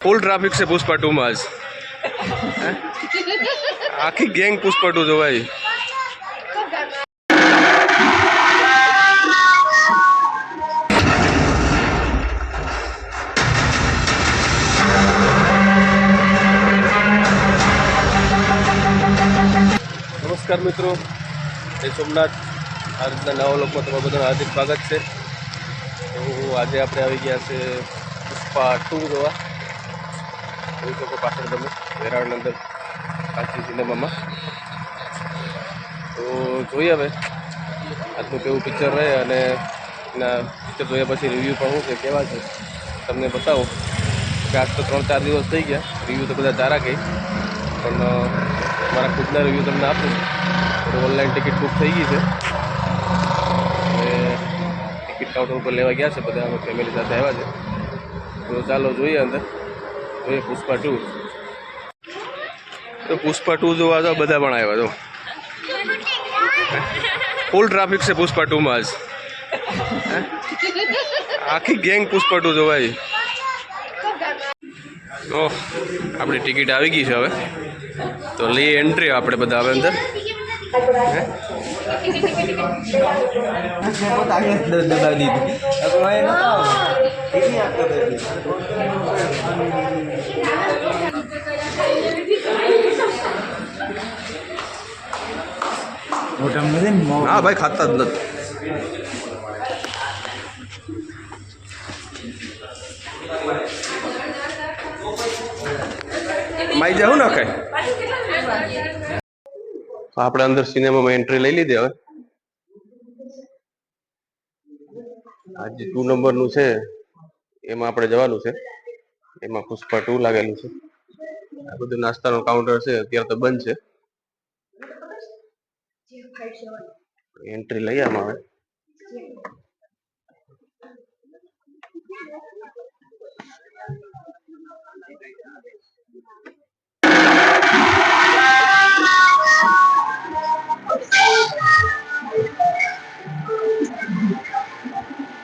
Full traffic છે Pushpa two જ આખી ગેંગ પુષ્પા ટુ જોવાય નમસ્કાર મિત્રો જય સોમનાથ આ રીતના નવા લોકો તમારું બધાનું હાર્દિક સ્વાગત છે. તો આજે આપણે આવી ગયા છે પુષ્પા ટુ જોવા. જોઈ પાછળ તમે વેરાવળની અંદર કાચી સિનેમામાં તો જોઈએ હવે આજનું કેવું પિક્ચર રહે અને એના પિક્ચર જોયા પછી રિવ્યૂ પણ શું છે કેવા છે તમને બતાવો કે આજ તો ત્રણ ચાર દિવસ થઈ ગયા રિવ્યૂ તો બધા સારા ગઈ પણ મારા ખુદના રિવ્યૂ તમને આપું તો ઓનલાઈન ટિકિટ બુક થઈ ગઈ છે અને ટિકિટ કાઉન્ટર ઉપર લેવા ગયા છે બધા અમે ફેમિલી સાથે આવ્યા છે તો ચાલો જોઈએ અંદર જોઈએ પુષ્પા ટુ. તો પુષ્પા ટુ જોવા તો બધા પણ આવ્યા તો. ફૂલ ટ્રાફિક છે પુષ્પા ટુમાં જ. હે? આખી ગેંગ પુષ્પા ટુ જોવાય. ઓહ, આપણી ટિકિટ આવી ગઈ છે હવે. તો લઈએ એન્ટ્રી આપણે બધા હવે અંદર. દબાવી દીધી મોટા નથી ને હા ભાઈ ખાતા જ નથી. માઈ જાવ ને કઈ આપણે અંદર સિનેમામાં એન્ટ્રી લઈ લીધી હવે. આ જે ટુ નંબરનું છે એમાં આપણે જવાનું છે. એમાં પુષ્પા ટુ લાગેલું છે. આ બધું નાસ્તાનો કાઉન્ટર છે અત્યારે તો બંધ છે. એન્ટ્રી લઈ આમાં હવે.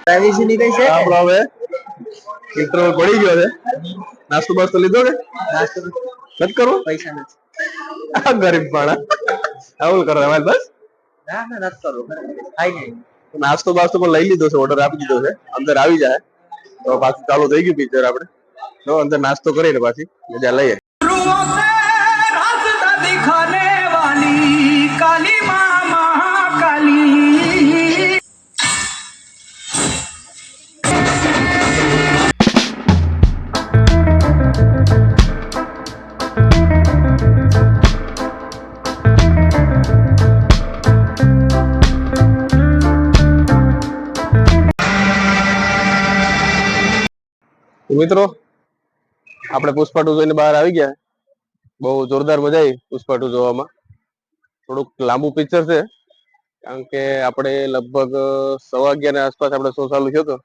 પ્રાઇવેસી ની કઈ છે? આપણો હવે. ઇન્ટરવલ પડી ગયો છે નાસ્તો બાસ્તો લીધો ને નાસ્તો નથી કરવો? પૈસા નથી. આ ગરીબ પાણા આવું કરો અમારે બસ. નાસ્તો બાસ્તો પણ લઈ લીધો છે ઓર્ડર આપી દીધો છે. અંદર આવી જાય. તો પાછું ચાલુ થઈ ગયું પિક્ચર આપડે તો અંદર નાસ્તો કરીને પાછી મજા લઈએ. કાલી માં મિત્રો, આપણે પુષ્પા ટુ જોઈને બહાર આવી ગયા. બહુ જોરદાર મજા આવી પુષ્પા ટુ જોવામાં. થોડુંક લાંબુ પિક્ચર છે, કારણ કે આપણે લગભગ સવા અગિયાર આસપાસ આપણે શો ચાલુ થયો હતો.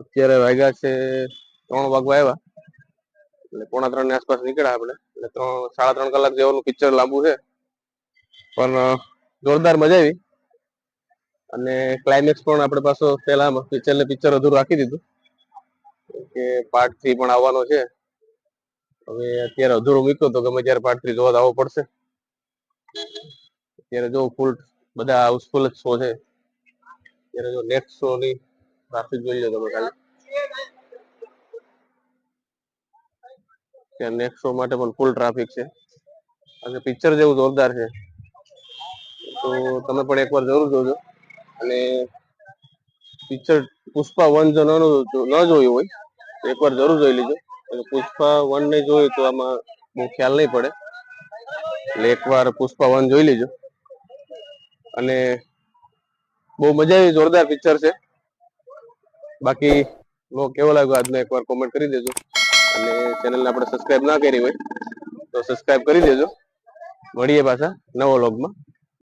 અત્યારે વાગ્યા છે ત્રણ વાગવા આવ્યા. એટલે પોણા ત્રણની આસપાસ નીકળ્યા આપણે. એટલે ત્રણ, સાડા ત્રણ કલાક જેવાનું પિક્ચર લાંબુ છે. પણ જોરદાર મજા આવી. અને ક્લાઇમેક્સ પણ આપણે પાછો પહેલા પિક્ચર ને પિક્ચર અધૂરું રાખી દીધું. કે પાર્ટ થ્રી પણ આવવાનો છે. હવે અત્યારે અધૂરો મૂક્યો તો ગમે ત્યારે પાર્ટ થ્રી જોવા આવવો પડશે. અત્યારે જો ફૂલ બધા હાઉસફુલ જ શો છે. અત્યારે જો નેક્સ્ટ શો ની ટ્રાફિક જોઈ લો તમે ખાલી. ત્યાં નેક્સ્ટ શો માટે પણ ફૂલ ટ્રાફિક છે. અને પિક્ચર જેવું જોરદાર છે. તો તમે પણ એકવાર જરૂર જોજો. અને પિક્ચર પુષ્પા વન જો ન જોયું હોય, એકવાર જરૂર જોઈ લેજો. પુષ્પા વન ને જોયું તો આમાં બહુ ખ્યાલ નહીં પડે. એટલે એકવાર પુષ્પા વન જોઈ લેજો. અને બહુ મજા આવી, જોરદાર પિક્ચર છે. બાકી લો કેવો લાગ્યો આજનો એકવાર કોમેન્ટ કરી દેજો. અને ચેનલને આપણે સબસ્ક્રાઇબ ના કરી હોય, તો સબસ્ક્રાઇબ કરી દેજો. મળીએ પાછા નવો લોગમાં